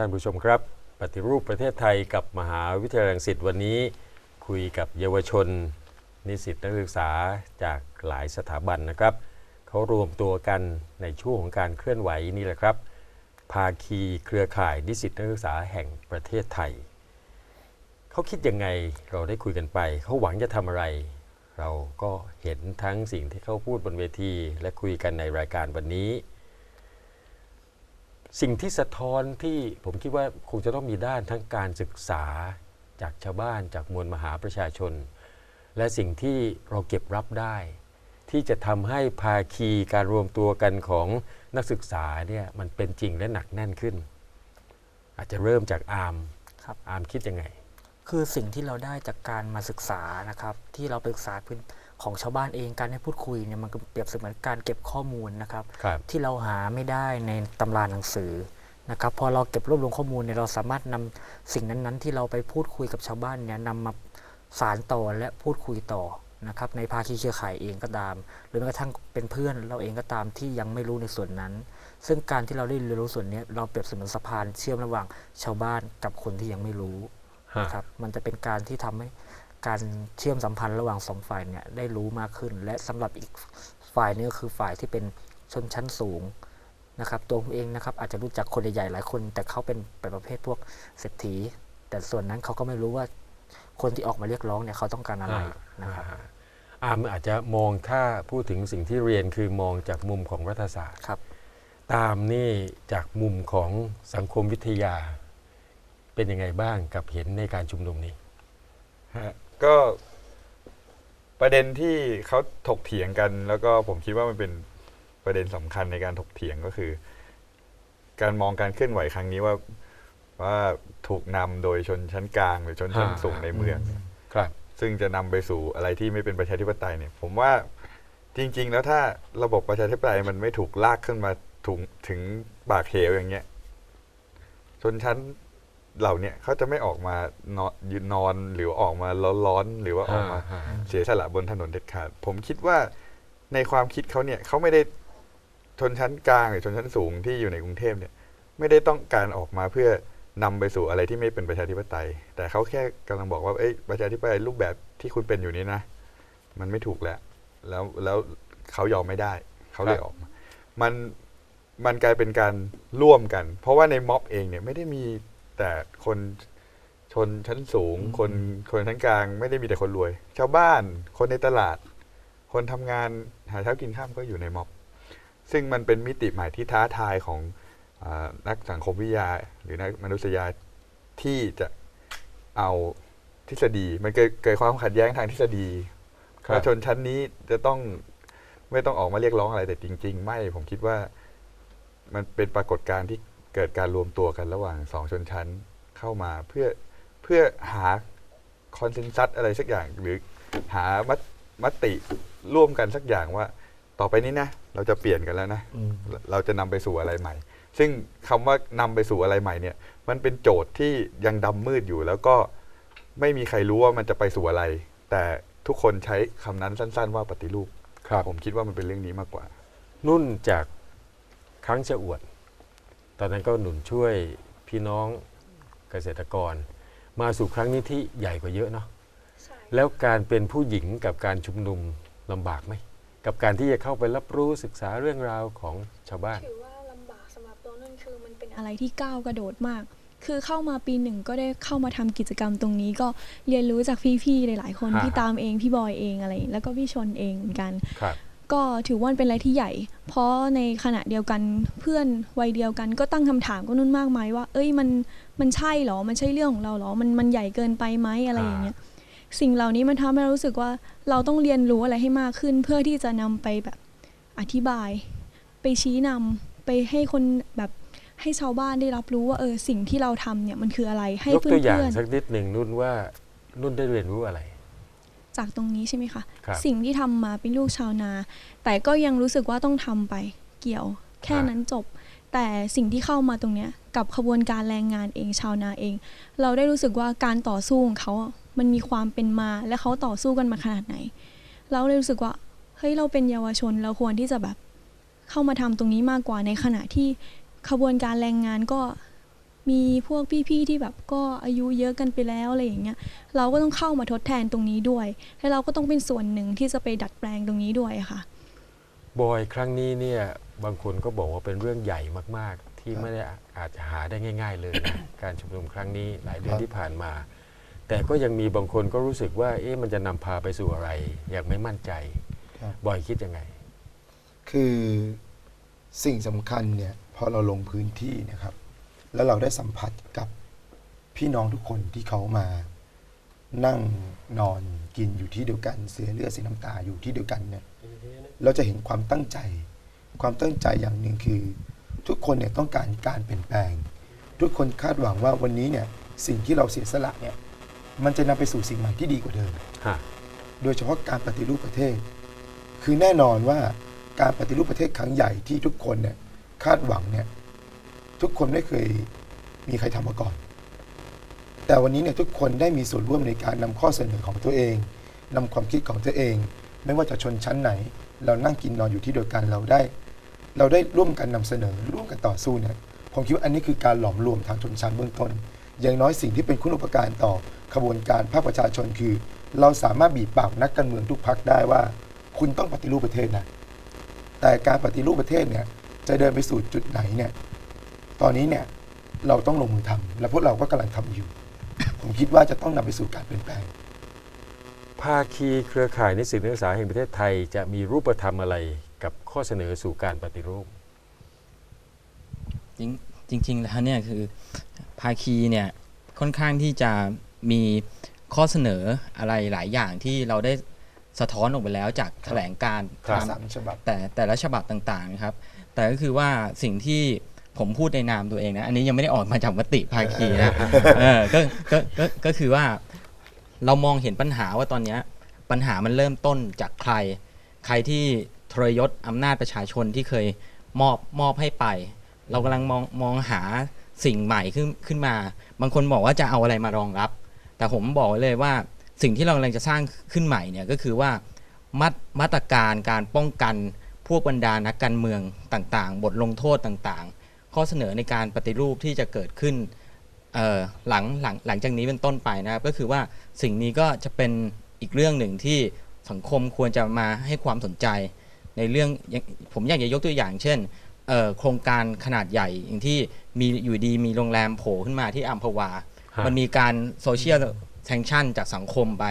ท่านผู้ชมครับ ปฏิรูปประเทศไทยกับมหาวิทยาลัยรังสิตวันนี้คุยกับเยาวชน นิสิตนักศึกษาจากหลายสถาบันนะครับ เขารวมตัวกันในช่วงของการเคลื่อนไหวนี่แหละครับ ภาคีเครือข่ายนิสิตนักศึกษาแห่งประเทศไทย เขาคิดยังไงเราได้คุยกันไป เขาหวังจะทำอะไร เราก็เห็นทั้งสิ่งที่เขาพูดบนเวที และคุยกันในรายการวันนี้ สิ่งที่สะท้อนที่ผมคิดว่าคงจะต้องมีด้านทั้งการศึกษาจากชาวบ้านจากมวลมหาประชาชน และสิ่งที่เราเก็บรับได้ ที่จะทำให้ภาคีการรวมตัวกันของนักศึกษาเนี่ยมันเป็นจริงและหนักแน่นขึ้น อาจจะเริ่มจากอาร์มครับอาร์มคิดยังไง คือสิ่งที่เราได้จากการมาศึกษานะครับ ที่เราไปศึกษาพื้น ของชาวบ้านเองการให้พูดคุยเนี่ยมันก็เปรียบเสมือนการเก็บข้อมูลนะครับครับที่เราหาไม่ได้ในตำราหนังสือนะครับพอเราเก็บรวบรวมข้อมูลเนี่ยเราสามารถนำสิ่งนั้นๆ ที่เราไปพูดคุยกับชาวบ้านเนี่ยนำมาสารต่อและพูดคุยต่อนะครับในภาคีเครือข่ายเองก็ตาม หรือแม้กระทั่งเป็นเพื่อนเราเองก็ตามที่ยังไม่รู้ในส่วนนั้น ซึ่งการที่เราได้เรียนรู้ส่วนเนี้ยเราเปรียบเสมือนสะพานเชื่อมระหว่างชาวบ้านกับคนที่ยังไม่รู้ฮะนะครับมันจะเป็นการที่ทำให้ การเชื่อมสัมพันธ์ระหว่างสองฝ่ายเนี่ยได้รู้มากขึ้น และสำหรับอีกฝ่ายหนึงก็คือฝ่ายที่เป็นชนชั้นสูงนะครับตัวผมเองนะครับอาจจะรู้จักคนใหญ่ๆหลายคน แต่เขาเป็นเป็นประเภทพวกเศรษฐี แต่ส่วนนั้นเขาก็ไม่รู้ว่าคนที่ออกมาเรียกร้องเนี่ยเขาต้องการอะไรนะครับอ่าอาร์มอาจจะมองถ้าพูดถึงสิ่งที่เรียนคือมองจากมุมของรัฐศาสตร์ครับ ตามนี่จากมุมของสังคมวิทยา เป็นยังไงบ้างกับเห็นในการชุมนุมนี้ฮะ ก็ประเด็นที่เขาถกเถียงกัน แล้วก็ผมคิดว่ามันเป็นประเด็นสำคัญในการถกเถียงก็คือ การมองการเคลื่อนไหวครั้งนี้ว่าว่าถูกนำโดยชนชั้นกลางหรือชนชั้นอ่าสูงในเมืองครับ ซึ่งจะนำไปสู่อะไรที่ไม่เป็นประชาธิปไตยเนี่ย ผมว่าจริง ๆ แล้วถ้าระบบประชาธิปไตยมันไม่ถูกลากขึ้นมาถึงถึงปากเหวอย่างเงี้ย ชนชั้น เหล่าเนี้ยเขาจะไม่ออกมานอนยืนนอนหรือออกมาร้อนๆหรือว่าออกมาอ่าเสียสละบนถนนเด็ดขาด ผมคิดว่าในความคิดเขาเนี่ยเขาไม่ได้ชนชั้นกลางหรือชนชั้นสูงที่อยู่ในกรุงเทพเนี่ย ไม่ได้ต้องการออกมาเพื่อนำไปสู่อะไรที่ไม่เป็นประชาธิปไตย แต่เขาแค่กำลังบอกว่าเอ้ยประชาธิปไตยรูปแบบที่คุณเป็นอยู่นี้นะ มันไม่ถูกแล้ว แล้วแล้วเขายอมไม่ได้เขาเลยออกมามันมันกลายเป็นการร่วมกัน เพราะว่าในม็อบเองเนี่ยไม่ได้มี แต่คนชนชั้นสูง คนคนชั้นกลางไม่ได้มีแต่คนรวย ชาวบ้านคนในตลาด คนทำงานหาเช้ากินข้ามก็อยู่ในม็อบ ซึ่งมันเป็นมิติใหม่ที่ท้าทายของอานักสังคมวิทยา หรือนักมนุษยาที่จะเอาทฤษฎี มันเกิดเกิดความขัดแย้งทางทฤษฎีครับว่าชนชั้นนี้จะต้องไม่ต้องออกมาเรียกร้องอะไรแต่จริง ๆ ไม่ผมคิดว่ามันเป็นปรากฏการณ์ที่ เกิดการรวมตัวกันระหว่างสองชนชั้นเข้ามาเพื่อเพื่อหาคอนเซนซัสอะไรสักอย่างหรือหามตมติร่วมกันสักอย่างว่า ต่อไปนี้นะเราจะเปลี่ยนกันแล้วนะอืมเราจะนำไปสู่อะไรใหม่ ซึ่งคำว่านำไปสู่อะไรใหม่เนี่ย มันเป็นโจทย์ที่ยังดำมืดอยู่ แล้วก็ไม่มีใครรู้ว่ามันจะไปสู่อะไร แต่ทุกคนใช้คำนั้นสั้น ๆ ว่าปฏิรูปครับผมคิดว่ามันเป็นเรื่องนี้มากกว่า นุ่นจากครั้งจะอวด ตอนนั้นก็หนุนช่วยพี่น้องเกษตรกร มาสู่ครั้งนี้ที่ใหญ่กว่าเยอะเนาะใช่แล้วการเป็นผู้หญิงกับการชุมนุมลำบากไหม กับการที่จะเข้าไปรับรู้ศึกษาเรื่องราวของชาวบ้าน ถือว่าลำบากสำหรับตัวนุ่นคือมันเป็นอะไรที่ก้าวกระโดดมาก คือเข้ามาปีหนึ่งก็ได้เข้ามาทำกิจกรรมตรงนี้ ก็เรียนรู้จากพี่ๆหลาย ๆ คนฮะพี่ตามเองพี่บอยเองอะไร แล้วก็พี่ชนเองเหมือนกันครับ ก็ถือว่าเป็นอะไรที่ใหญ่ เพราะในขณะเดียวกันเพื่อนวัยเดียวกันก็ตั้งคำถามก็นุ่นมากมายว่า เอ้ยมันมันใช่เหรอ มันใช่เรื่องของเราเหรอ มันมันใหญ่เกินไปไหมอะไรอย่างเงี้ย สิ่งเหล่านี้มันทำให้เรารู้สึกว่าเราต้องเรียนรู้อะไรให้มากขึ้น เพื่อที่จะนำไปแบบอธิบาย ไปชี้นำไปให้คนแบบให้ชาวบ้านได้รับรู้ว่าเออสิ่งที่เราทำเนี่ยมันคืออะไรให้ยกเพื่ตัวอย่างอนสักนิดหนึ่งนุ่นว่านุ่นได้เรียนรู้อะไรๆ จากตรงนี้ใช่ไหมคะครับ สิ่งที่ทำมาเป็นลูกชาวนา แต่ก็ยังรู้สึกว่าต้องทำไปเกี่ยว แค่ฮะนั้นจบ แต่สิ่งที่เข้ามาตรงเนี้ยกับขบวนการแรงงานเองชาวนาเอง เราได้รู้สึกว่าการต่อสู้ของเขาอะมันมีความเป็นมาและเขาต่อสู้กันมาขนาดไหน เราเลยรู้สึกว่าเฮ้ยเราเป็นเยาวชนเราควรที่จะแบบเข้ามาทำตรงนี้มากกว่าในขณะที่ขบวนการแรงงานก็ มีพวกพี่ๆที่แบบก็อายุเยอะกันไปแล้วอะไรอย่างเงี้ยเราก็ต้องเข้ามาทดแทนตรงนี้ด้วย และเราก็ต้องเป็นส่วนหนึ่งที่จะไปดัดแปลงตรงนี้ด้วยค่ะบอยครั้งนี้เนี่ยบางคนก็บอกว่าเป็นเรื่องใหญ่มากๆ ที่ครับไม่ได้อาจจะหาได้ง่าย ๆ เลยนะการชุมนุมครั้งนี้หลายเดือนครับที่ผ่านมา แต่ก็ยังมีบางคนก็รู้สึกว่าเอ๊ะมันจะนำพาไปสู่อะไรยังไม่มั่นใจครับบอยคิดยังไง คือสิ่งสำคัญเนี่ยพอเราลงพื้นที่เนะครับ แล้วเราได้สัมผัสกับพี่น้องทุกคนที่เขามานั่งนอนกินอยู่ที่เดียวกัน เสียเลือดเสียน้ำตาอยู่ที่เดียวกันเนี่ยเราจะเห็นความตั้งใจ ความตั้งใจอย่างหนึ่งคือ ทุกคนเนี่ยต้องการการเปลี่ยนแปลง ทุกคนคาดหวังว่าวันนี้เนี่ยสิ่งที่เราเสียสละเนี่ยมันจะนำไปสู่สิ่งใหม่ที่ดีกว่าเดิมฮะโดยเฉพาะการปฏิรูปประเทศ คือแน่นอนว่าการปฏิรูปประเทศครั้งใหญ่ที่ทุกคนเนี่ยคาดหวังเนี่ย ทุกคนไม่เคยมีใครทำมาก่อน แต่วันนี้เนี่ยทุกคนได้มีส่วนร่วมในการนำข้อเสนอของตัวเองนำความคิดของตัวเอง ไม่ว่าจะชนชั้นไหน เรานั่งกินนอนอยู่ที่เดียวกันเราได้ เราได้ร่วมกันนำเสนอ ร่วมกันต่อสู้เนี่ยผมคิดว่าอันนี้คือการหลอมรวมทางชนชั้นเบื้องต้น อย่างน้อยสิ่งที่เป็นคุณอุปการต่อขบวนการภาคประชาชนคือ เราสามารถบีบปากนักการเมืองทุกพักได้ว่า คุณต้องปฏิรูปประเทศนะแต่การปฏิรูปประเทศเนี่ยจะเดินไปสู่จุดไหนเนี่ย ตอนนี้เนี่ยเราต้องลงมือทำและพวกเราก็กำลังทำอยู่ ผมคิดว่าจะต้องนำไปสู่การเปลี่ยนแปลง ภาคีเครือข่ายนิสิตนักศึกษาแห่งประเทศไทยจะมีรูปธรรมอะไรกับข้อเสนอสู่การปฏิรูป จริงจริงๆแล้วเนี่ยคือภาคีเนี่ยค่อนข้างที่จะมีข้อเสนออะไรหลายอย่างที่เราได้สะท้อนออกไปแล้วจากแถลงการณ์ครับตามสามฉบับแต่แต่ละฉบับต่างๆนะครับ แต่ก็คือว่าสิ่งที่ ผมพูดในนามตัวเองนะ อันนี้ยังไม่ได้ออกมาจากมติภาคีนะเออก็ก็ก็ก็คือว่า เรามองเห็นปัญหาว่าตอนเนี้ยปัญหามันเริ่มต้นจากใคร ใครที่ทรยศอำนาจประชาชนที่เคยมอบมอบให้ไป เรากำลังมองมองหาสิ่งใหม่ขึ้นขึ้นมา บางคนบอกว่าจะเอาอะไรมารองรับ แต่ผมบอกไว้เลยว่าสิ่งที่เรากำลังจะสร้างขึ้นใหม่เนี่ยก็คือว่ามาตรมาตรการการป้องกันพวกบรรดานักการเมืองต่างๆ บทลงโทษต่างๆ ข้อเสนอในการปฏิรูปที่จะเกิดขึ้นเอ่อหลังหลังหลังจากนี้เป็นต้นไปนะครับ ก็คือว่าสิ่งนี้ก็จะเป็นอีกเรื่องหนึ่งที่สังคมควรจะมาให้ความสนใจ ในเรื่องอย่างผมอยากจะยกตัวอย่าง เช่นเอ่อโครงการขนาดใหญ่อย่างที่มีอยู่ดีมีโรงแรมโผล่ขึ้นมาที่อัมพวาฮะมันมีการโซเชียลแ n งชั่นจากสังคมไป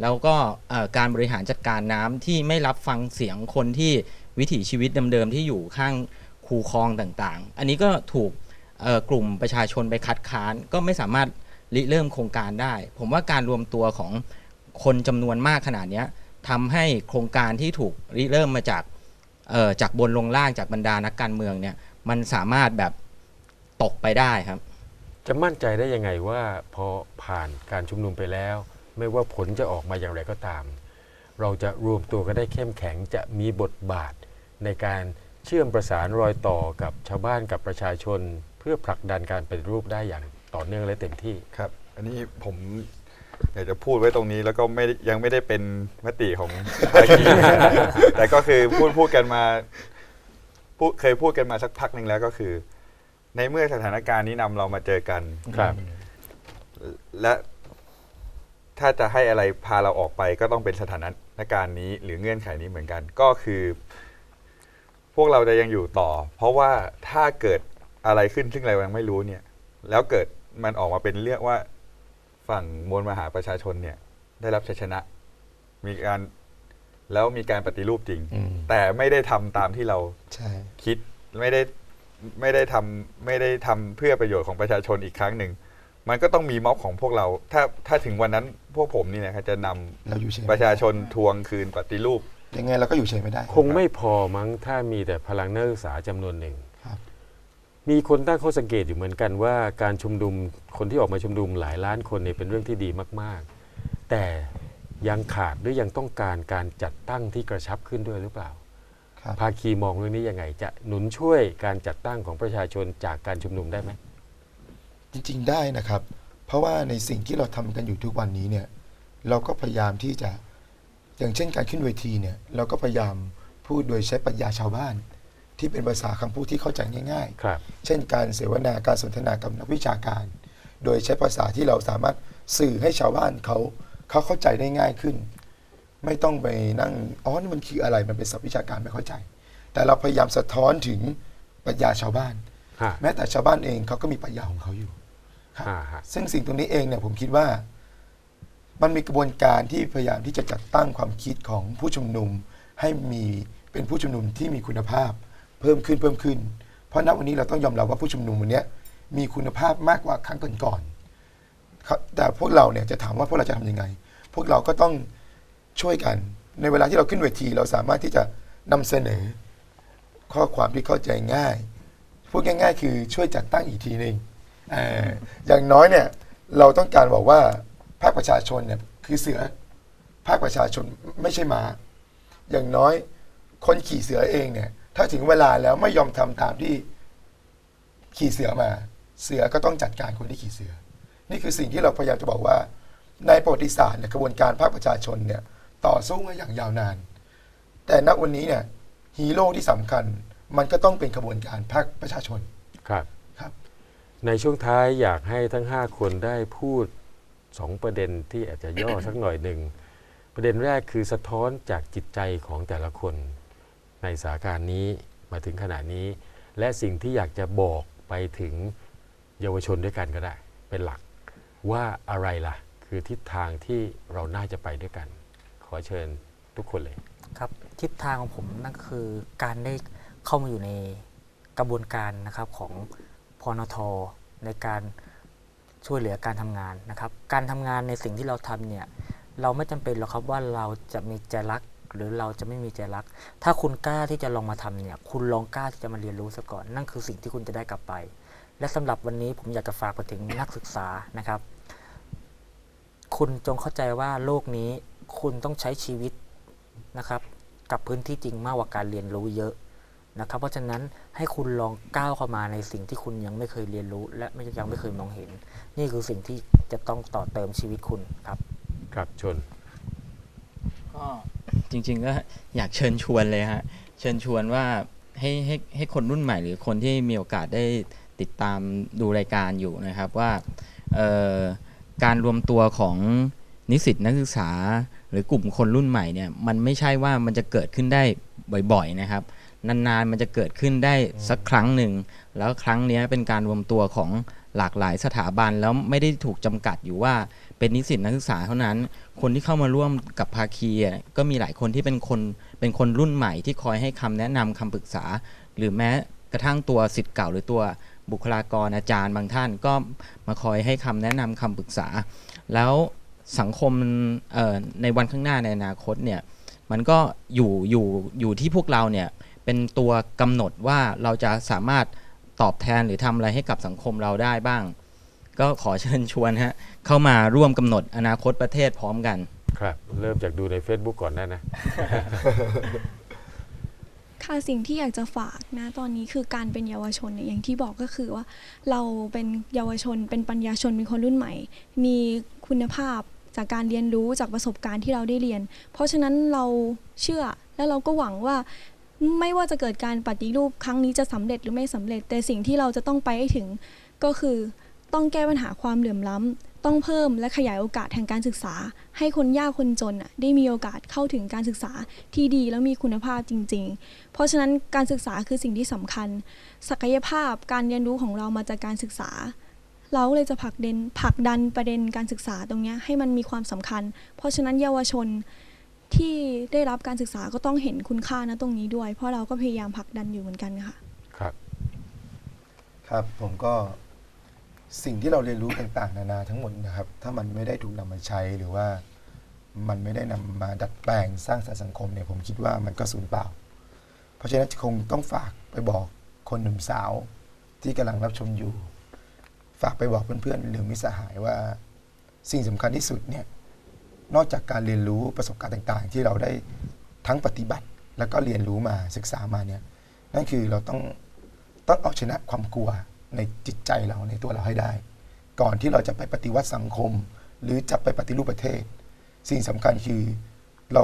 แล้วก็เอ่อการบริหารจัดการน้ำที่ไม่รับฟังเสียงคนที่วิถีชีวิตเดิมๆที่อยู่ข้าง คูคลองต่างๆ อันนี้ก็ถูกกลุ่มประชาชนไปคัดค้าน ก็ไม่สามารถริเริ่มโครงการได้ ผมว่าการรวมตัวของคนจำนวนมากขนาดนี้ทำให้โครงการที่ถูกริเริ่มมาจากจากบนลงล่างจากบรรดานักการเมืองเนี่ยมันสามารถแบบตกไปได้ครับ จะมั่นใจได้ยังไงว่าพอผ่านการชุมนุมไปแล้ว ไม่ว่าผลจะออกมาอย่างไรก็ตาม เราจะรวมตัวกันได้เข้มแข็งจะมีบทบาทในการ เชื่อมประสานรอยต่อกับชาวบ้านกับประชาชน เพื่อผลักดันการปฏิรูปได้อย่างต่อเนื่องและเต็มที่ ครับ อันนี้ผมอยากจะพูดไว้ตรงนี้แล้วก็ไม่ได้ยังไม่ได้เป็นมติของ ภาคีนะแต่ก็คือพูดพูดกันมาพูดเคยพูดกันมาสักพักหนึ่งแล้วก็คือ ในเมื่อสถานการณ์นี้นำเรามาเจอกันครับ และถ้าจะให้อะไรพาเราออกไปก็ต้องเป็นสถานการณ์นี้ หรือเงื่อนไขนี้เหมือนกัน ก็คือ พวกเราจะยังอยู่ต่อ เพราะว่าถ้าเกิดอะไรขึ้นซึ่งเรายังไม่รู้เนี่ย แล้วเกิดมันออกมาเป็นเรื่องว่าฝั่งมวลมหาประชาชนเนี่ย ได้รับชัยชนะ มีการแล้วมีการปฏิรูปจริงอืมแต่ไม่ได้ทำตามที่เราใช่คิดไม่ได้ไม่ได้ทำไม่ได้ทำเพื่อประโยชน์ของประชาชนอีกครั้งหนึ่งมันก็ต้องมีม็อบของพวกเรา ถ้าถ้าถึงวันนั้นพวกผมนี่นะครับจะนำเราอยู่เฉยประชาชนทวงคืนปฏิรูป ยังไงเราก็อยู่เฉยไม่ได้ คงไม่พอมั้งถ้ามีแต่พลังนักศึกษาจำนวนหนึ่งครับมีคนตั้งข้อสังเกตอยู่เหมือนกันว่าการชุมนุมคนที่ออกมาชุมนุมหลายล้านคนเนี่ยเป็นเรื่องที่ดีมาก ๆ แต่ยังขาดหรือยังต้องการการจัดตั้งที่กระชับขึ้นด้วยหรือเปล่าครับภาคีมองเรื่องนี้ยังไง จะหนุนช่วยการจัดตั้งของประชาชนจากการชุมนุมได้ไหมจริงๆได้นะครับ เพราะว่าในสิ่งที่เราทำกันอยู่ทุกวันนี้เนี่ยเราก็พยายามที่จะ อย่างเช่นการขึ้นเวทีเนี่ยเราก็พยายามพูดโดยใช้ปรัชญาชาวบ้าน ที่เป็นภาษาคำพูดที่เข้าใจง่ายๆครับเช่นการเสวนาการสนทนากับนักวิชาการ โดยใช้ภาษาที่เราสามารถสื่อให้ชาวบ้านเขาเขาเข้าใจได้ง่ายขึ้น ไม่ต้องไปนั่งอ๋อนี่มันคืออะไรมันเป็นศัพท์วิชาการไม่เข้าใจ แต่เราพยายามสะท้อนถึงปรัชญาชาวบ้าน ฮะแม้แต่ชาวบ้านเองเขาก็มีปรัชญาของเขาอยู่ครับ อ่าฮะซึ่งสิ่งตรงนี้เองเนี่ยผมคิดว่า มันมีกระบวนการที่พยายามที่จะจัดตั้งความคิดของผู้ชุมนุมให้มีเป็นผู้ชุมนุมที่มีคุณภาพเพิ่มขึ้นเพิ่มขึ้น เพราะณวันนี้เราต้องยอมรับว่าผู้ชุมนุมวันนี้มีคุณภาพมากกว่าครั้งก่อนๆแต่พวกเราเนี่ยจะถามว่าพวกเราจะทำยังไง พวกเราก็ต้องช่วยกัน ในเวลาที่เราขึ้นเวที เราสามารถที่จะนำเสนอ ข้อความที่เข้าใจง่ายพูดง่าย ๆ คือช่วยจัดตั้งอีกทีหนึ่งออย่างน้อยเนี่ยเราต้องการบอกว่า ภาคประชาชนเนี่ยคือเสือภาคประชาชนไม่ใช่ม้า อย่างน้อยคนขี่เสือเองเนี่ย ถ้าถึงเวลาแล้วไม่ยอมทำตามที่ขี่เสือมา เสือก็ต้องจัดการคนที่ขี่เสือ นี่คือสิ่งที่เราพยายามจะบอกว่า ในประวัติศาสตร์เนี่ยกระบวนการภาคประชาชนเนี่ยต่อสู้มาอย่างยาวนาน แต่ณวันนี้เนี่ยฮีโร่ที่สำคัญมันก็ต้องเป็นกระบวนการภาคประชาชนครับครับ ในช่วงท้ายอยากให้ทั้ง 5 คนได้พูด 2 ประเด็นที่อาจจะย่อสักหน่อยหนึ่งประเด็นแรกคือสะท้อนจากจิตใจของแต่ละคนในสถานการนี้มาถึงขณะนี้ และสิ่งที่อยากจะบอกไปถึงเยาวชนด้วยกันก็ได้ เป็นหลักว่าอะไรล่ะ คือทิศทางที่เราน่าจะไปด้วยกัน ขอเชิญทุกคนเลยครับทิศทางของผมนั่นคือการได้เข้ามาอยู่ในกระบวนการนะครับของพนทในการ ช่วยเหลือการทำงานนะครับ การทำงานในสิ่งที่เราทำเนี่ยเราไม่จำเป็นหรอกครับว่าเราจะมีใจรักหรือเราจะไม่มีใจรัก ถ้าคุณกล้าที่จะลองมาทำเนี่ยคุณลองกล้าที่จะมาเรียนรู้ซะก่อน นั่นคือสิ่งที่คุณจะได้กลับไป และสำหรับวันนี้ผมอยากจะฝากไปถึงนักศึกษานะครับ คุณจงเข้าใจว่าโลกนี้คุณต้องใช้ชีวิตนะครับ กับพื้นที่จริงมากกว่าการเรียนรู้เยอะ นะครับ เพราะฉะนั้นให้คุณลองก้าวเข้ามาในสิ่งที่คุณยังไม่เคยเรียนรู้ และไม่ยังไม่เคยมองเห็น นี่คือสิ่งที่จะต้องต่อเติมชีวิตคุณครับ ครับชนก็จริง ๆ ก็อยากเชิญชวนเลยฮะเชิญชวนว่าให้ให้ให้คนรุ่นใหม่หรือคนที่มีโอกาสได้ติดตามดูรายการอยู่นะครับว่าเอ่อการรวมตัวของนิสิตนักศึกษา หรือกลุ่มคนรุ่นใหม่เนี่ยมันไม่ใช่ว่ามันจะเกิดขึ้นได้บ่อยๆนะครับ นานๆ มันจะเกิดขึ้นได้สักครั้งหนึ่ง แล้วครั้งนี้เป็นการรวมตัวของหลากหลายสถาบันแล้วไม่ได้ถูกจำกัดอยู่ว่าเป็นนิสิตนักศึกษาเท่านั้น คนที่เข้ามาร่วมกับภาคีก็มีหลายคนที่เป็นคนเป็นคนรุ่นใหม่ที่คอยให้คำแนะนำคำปรึกษา หรือแม้กระทั่งตัวสิทธิ์เก่าหรือตัวบุคลากรอาจารย์บางท่านก็มาคอยให้คำแนะนำคำปรึกษา แล้วสังคมในวันข้างหน้าในอนาคตเนี่ยมันก็อยู่อยู่อยู่ที่พวกเราเนี่ย เป็นตัวกำหนดว่าเราจะสามารถตอบแทนหรือทำอะไรให้กับสังคมเราได้บ้าง ก็ขอเชิญชวนฮะเข้ามาร่วมกำหนดอนาคตประเทศพร้อมกัน ครับ เริ่มจากดูใน Facebook ก่อนได้นะ ค่ะสิ่งที่อยากจะฝากนะตอนนี้คือการเป็นเยาวชนเนี่ยอย่างที่บอกก็คือว่า เราเป็นเยาวชนเป็นปัญญาชนเป็นคนรุ่นใหม่ มีคุณภาพจากการเรียนรู้จากประสบการณ์ที่เราได้เรียน เพราะฉะนั้นเราเชื่อและเราก็หวังว่า ไม่ว่าจะเกิดการปฏิรูปครั้งนี้จะสำเร็จหรือไม่สำเร็จ แต่สิ่งที่เราจะต้องไปให้ถึง ก็คือต้องแก้ปัญหาความเหลื่อมล้ำต้องเพิ่มและขยายโอกาสทางการศึกษา ให้คนยากคนจนได้มีโอกาสเข้าถึงการศึกษาที่ดีแล้วมีคุณภาพจริง ๆ เพราะฉะนั้นการศึกษาคือสิ่งที่สำคัญ ศักยภาพการเรียนรู้ของเรามาจากการศึกษา เราเลยจะผลักเดนผลักดันประเด็นการศึกษาตรงนี้ให้มันมีความสำคัญ เพราะฉะนั้นเยาวชน ที่ได้รับการศึกษาก็ต้องเห็นคุณค่านะตรงนี้ด้วย เพราะเราก็พยายามผลักดันอยู่เหมือนกันค่ะ ครับ ครับผมก็สิ่งที่เราเรียนรู้ต่าง ๆ นานาทั้งหมดนะครับ ถ้ามันไม่ได้ถูกนำมาใช้หรือว่ามันไม่ได้นำมาดัดแปลงสร้างสรรค์สังคมเนี่ยผมคิดว่ามันก็สูญเปล่า เพราะฉะนั้นคงต้องฝากไปบอกคนหนุ่มสาวที่กำลังรับชมอยู่ ฝากไปบอกเพื่อนๆหรือมิตรสหายว่า สิ่งสำคัญที่สุดเนี่ย นอกจากการเรียนรู้ประสบการณ์ต่าง ๆ ที่เราได้ทั้งปฏิบัติ แล้วก็เรียนรู้มาศึกษามาเนี่ยนั่นคือเราต้องต้องเอาชนะความกลัวในจิตใจเราในตัวเราให้ได้ ก่อนที่เราจะไปปฏิวัติสังคม หรือจะไปปฏิรูปประเทศ สิ่งสำคัญคือเรา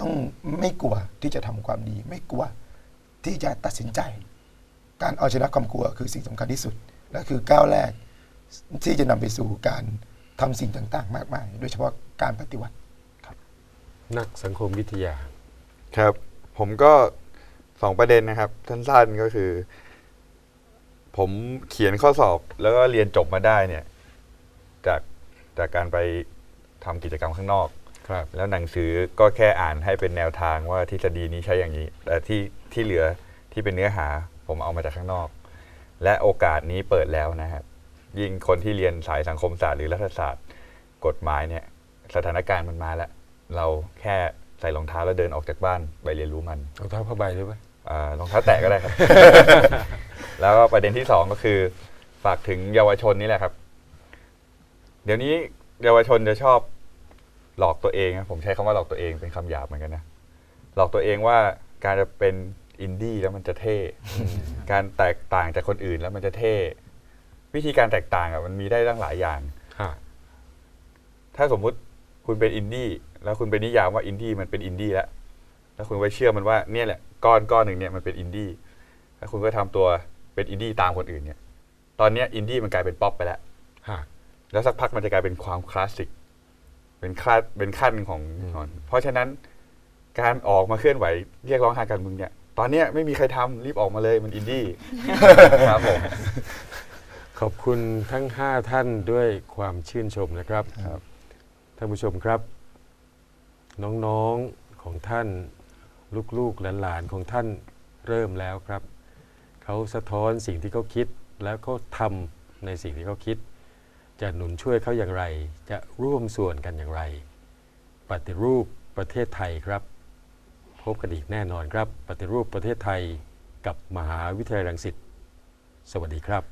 ต้องไม่กลัวที่จะทำความดี ไม่กลัวที่จะตัดสินใจ การเอาชนะความกลัวคือสิ่งสำคัญที่สุด และคือก้าวแรกที่จะนำไปสู่การ ทำสิ่งต่าง ๆ มากมาย โดยเฉพาะการปฏิวัตินักสังคมวิทยา ครับ ผมก็สองประเด็นนะครับสั้นๆก็คือ ผมเขียนข้อสอบแล้วก็เรียนจบมาได้เนี่ย จากจากการไปทำกิจกรรมข้างนอกครับแล้วหนังสือก็แค่อ่านให้เป็นแนวทางว่าทฤษฎีนี้ใช้อย่างนี้ แต่ที่ที่เหลือที่เป็นเนื้อหาผมเอามาจากข้างนอก และโอกาสนี้เปิดแล้วนะครับ ยิ่งคนที่เรียนสายสังคมศาสตร์หรือรัฐศาสตร์กฎหมายเนี่ยสถานการณ์มันมาแล้ว เราแค่ใส่รองเท้าแล้วเดินออกจากบ้านไปเรียนรู้มันเอาเท้าผ้าใบด้วยไหมอารองเท้าแตะก็ได้ครับ แล้วก็ประเด็นที่สองก็คือ ฝากถึงเยาวชนนี่แหละครับ เดี๋ยวนี้เยาวชนจะชอบหลอกตัวเองนะผมใช้คำว่าหลอกตัวเองเป็นคำหยาบเหมือนกันนะหลอกตัวเองว่าการจะเป็นอินดี้แล้วมันจะเท่ การแตกต่างจากคนอื่นแล้วมันจะเท่ วิธีการแตกต่างอะมันมีได้ตั้งหลายอย่างฮะถ้าสมมุติคุณเป็นอินดี้แล้วคุณไปนิยามว่าอินดี้มันเป็นอินดี้แล้วแล้วคุณไปเชื่อมันว่าเนี่ยแหละก้อนก้อนหนึ่งเนี่ยมันเป็นอินดี้แล้วคุณก็ทำตัวเป็นอินดี้ตามคนอื่นเนี่ย ตอนเนี้ยอินดี้มันกลายเป็นป๊อปไปแล้วฮะแล้วสักพักมันจะกลายเป็นความคลาสสิกเป็นคลาสเป็นขั้นของอืมของเพราะฉะนั้นการออกมาเคลื่อนไหวเรียกร้องหาการเมืองเนี่ย ตอนเนี้ยไม่มีใครทำรีบออกมาเลยมันอินดี้ครับผม ขอบคุณทั้ง 5 ท่านด้วยความชื่นชมนะครับครับ ท่านผู้ชมครับ น้องๆของท่าน ลูกๆหลานๆของท่านเริ่มแล้วครับ เขาสะท้อนสิ่งที่เขาคิดแล้วเขาทำในสิ่งที่เขาคิด จะหนุนช่วยเขาอย่างไร จะร่วมส่วนกันอย่างไร ปฏิรูปประเทศไทยครับ พบกันอีกแน่นอนครับ ปฏิรูปประเทศไทยกับมหาวิทยาลัยรังสิตสวัสดีครับ